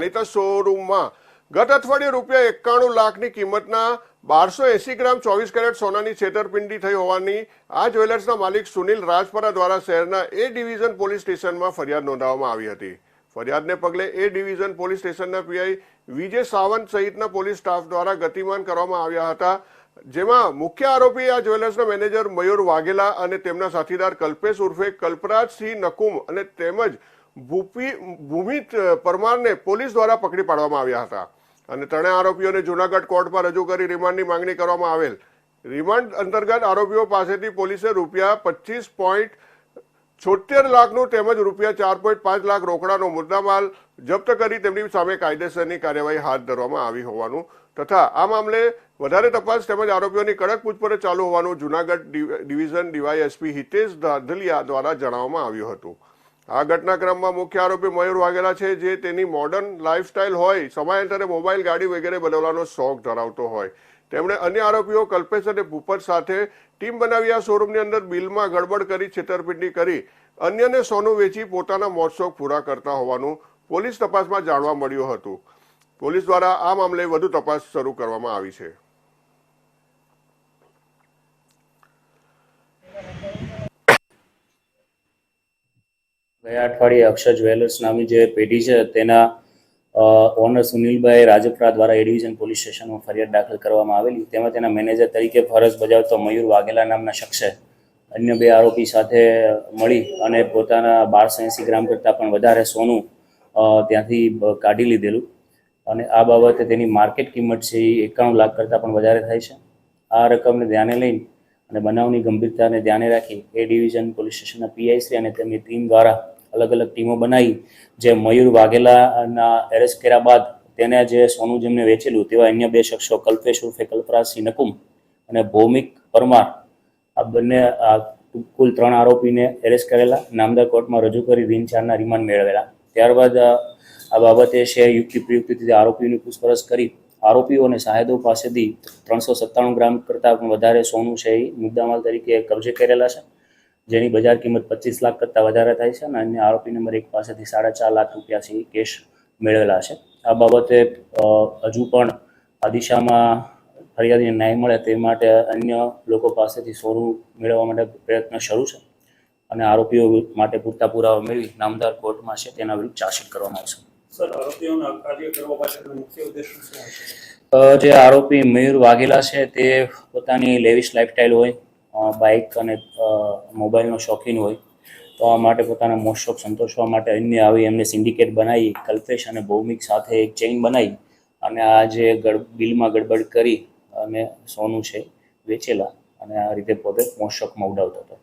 જાણીતા શોરૂમમાં ગત અઠવાડિયે રૂપિયા એકાણું લાખની કિંમતના બારસો એસી ગ્રામ ચોવીસ કેરેટ સોનાની છેતરપિંડી થઈ હોવાની આ જ્વેલર્સના માલિક સુનિલ રાજપરા દ્વારા શહેરના એ ડિવિઝન પોલીસ સ્ટેશનમાં ફરિયાદ નોંધાવવામાં આવી હતી. ફરિયાદને પગલે એ ડિવિઝન પોલીસ સ્ટેશનના પીઆઈ વિજય સાવંત સહિતના પોલીસ સ્ટાફ દ્વારા ગતિમાન કરવામાં આવ્યા હતા, જેમાં મુખ્ય આરોપી આ જ્વેલર્સના મેનેજર મયુર વાઘેલા અને તેમના સાથીદાર કલ્પેશ ઉર્ફે કલ્પરાજસિંહ નકુમ અને તેમજ ભૂપી ભૂમિત પરમારને પોલીસ દ્વારા પકડી પાડવામાં આવ્યા હતા. અને ત્રણેય આરોપીઓને જુનાગઢ કોર્ટમાં રજૂ કરી રિમાન્ડની માંગણી કરવામાં આવેલ. રિમાન્ડ અંતર્ગત આરોપીઓ પાસેથી પોલીસે રૂપિયા પચીસ પોઈન્ટ છોતેર લાખનું તેમજ રૂપિયા ચાર પોઈન્ટ પાંચ લાખ રોકડાનો મુદ્દામાલ જપ્ત કરી તેમની સામે કાયદેસરની કાર્યવાહી હાથ ધરવામાં આવી હોવાનું તથા આ મામલે વધારે તપાસ તેમજ આરોપીઓની કડક પૂછપરછ ચાલુ હોવાનું જુનાગઢ ડિવ- ડિવિઝન ડીવાયએસપી હિતેશ ધાધલિયા દ્વારા જણાવવામાં આવ્યું હતું. આ ઘટનાક્રમમાં મુખ્ય આરોપી મયુર વાઘેલા છે, જે તેની મોડર્ન લાઇફસ્ટાઇલ હોય, સમયાંતરે મોબાઈલ ગાડી વગેરે બનાવવાનો શોખ ધરાવતો હોય. તેમણે અન્ય આરોપીઓ કલ્પેશ અને ભૂપત સાથે ટીમ બનાવી આ શોરૂમની અંદર બિલમાં ગડબડ કરી, છેતરપિંડી કરી, અન્યને સોનું વેચી પોતાના મોજશોખ પૂરા કરતા હોવાનું પોલીસ તપાસમાં જાણવા મળ્યું હતું. પોલીસ દ્વારા આ મામલે વધુ તપાસ શરૂ કરવામાં આવી છે. ગયા અઠવાડિયે અક્ષર જ્વેલર્સ નામની જે પેઢી છે, તેના ઓનર સુનિલભાઈ રાજપરા દ્વારા એ ડિવિઝન પોલીસ સ્ટેશનમાં ફરિયાદ દાખલ કરવામાં આવેલી. તેમાં તેના મેનેજર તરીકે ફરજ બજાવતો મયુર વાઘેલા નામના શખ્સે અન્ય બે આરોપી સાથે મળી અને પોતાના બારસો એંસી ગ્રામ કરતાં પણ વધારે સોનું ત્યાંથી કાઢી લીધેલું. અને આ બાબતે તેની માર્કેટ કિંમત છે એ એકાણું લાખ કરતાં પણ વધારે થાય છે. આ રકમને ધ્યાને લઈને અને બનાવની ગંભીરતાને ધ્યાને રાખી એ ડિવિઝન પોલીસ સ્ટેશનના પીઆઈસી અને તેમની ટીમ દ્વારા અલગ અલગ ટીમો બનાવી, જે મયુર વાઘેલાના એરેસ્ટ કર્યા બાદ તેને જે સોનું જેમને વેચેલું તેવા અન્ય બે શખ્સો, કલ્પેશ ઉર્ફે કલ્પરાજસિંહ નકુમ અને ભૌમિક પરમાર, આ બંને કુલ ત્રણ આરોપીને એરેસ્ટ કરેલા. નામદાર કોર્ટમાં રજૂ કરી દિન ચારના રિમાન્ડ મેળવેલા. ત્યારબાદ, આ બાબતે છે યુક્તિ પ્રયુક્તિથી આરોપીઓની પૂછપરછ કરી. આરોપીઓ અને સાહેદો પાસેથી ત્રણસો સત્તાણું ગ્રામ કરતાં પણ વધારે સોનું છે એ મુદ્દામાલ તરીકે કબજે કરેલા છે. જેની બજાર કિંમત પચીસ લાખ કરતાં વધારે થાય છે અને અન્ય આરોપી નંબર એક પાસેથી સાડા ચાર લાખ રૂપિયાથી કેશ મેળવેલા છે. આ બાબતે હજુ પણ આ દિશામાં ફરિયાદીને ન્યાય મળે તે માટે અન્ય લોકો પાસેથી સોનું મેળવવા માટે પ્રયત્ન શરૂ છે અને આરોપીઓ માટે પૂરતા પુરાવા મેળવી નામદાર કોર્ટમાં છે તેના વિરુદ્ધ ચાર્જશીટ કરવામાં આવશે. જે આરોપી મયુર વાઘેલા છે તે પોતાની લેવિશ લાઇફસ્ટાઇલ હોય બાઇક અને મોબાઈલનો શોખીન હોય, તો આ માટે પોતાના મોસ્ટ શોખ સંતોષવા માટે અન્ય આવી એમને સિન્ડિકેટ બનાવી, કલ્પેશ અને ભૌમિક સાથે એક ચેઇન બનાવી અને આ જે બિલમાં ગડબડ કરી અને સોનું છે, વેચેલા અને આ રીતે પોતે મોસ્ટ શોખમાં ઉડાવતો હતો.